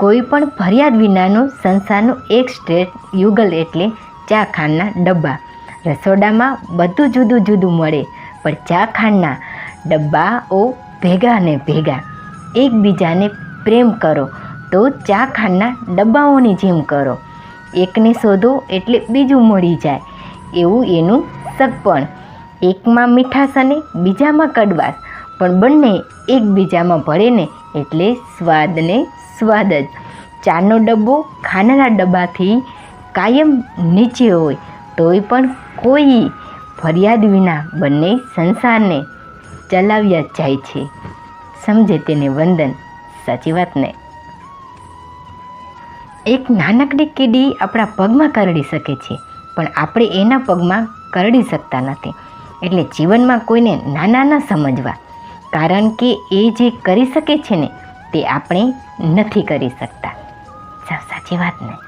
કોઈ પણ ફરિયાદ વિનાનું સંસારનું એક સ્ટ્રેટ યુગલ એટલે ચા ખાંડના ડબ્બા. રસોડામાં બધું જુદું જુદું મળે, પણ ચા ખાંડના ડબ્બાઓ ભેગા ને ભેગા. એકબીજાને પ્રેમ કરો તો ચા ખાંડના ડબ્બાઓની જેમ કરો. એકને શોધો એટલે બીજું મળી જાય. એવું એનું સગપણ. એકમાં મીઠાશ અને બીજામાં કડવાશ. પણ બંને એકબીજામાં ભળે ને એટલે સ્વાદને સ્વાદ જ. ચાનો ડબ્બો ખાનાના ડબ્બાથી કાયમ નીચે હોય, તોય પણ કોઈ ફરિયાદ વિના બંને સંસારને ચલાવ્યા જાય છે. સમજે તેને વંદન, સાચી વાત ને એક નાનકડી કીડી આપણા પગમાં કરડી શકે છે, પણ આપણે એના પગમાં કરડી શકતા નથી. એટલે જીવનમાં કોઈને નાના ન સમજવા કારણ કે એ જે કરી શકે છે ને, તે આપણે નથી કરી શકતા. સાવ સાચી વાત ને?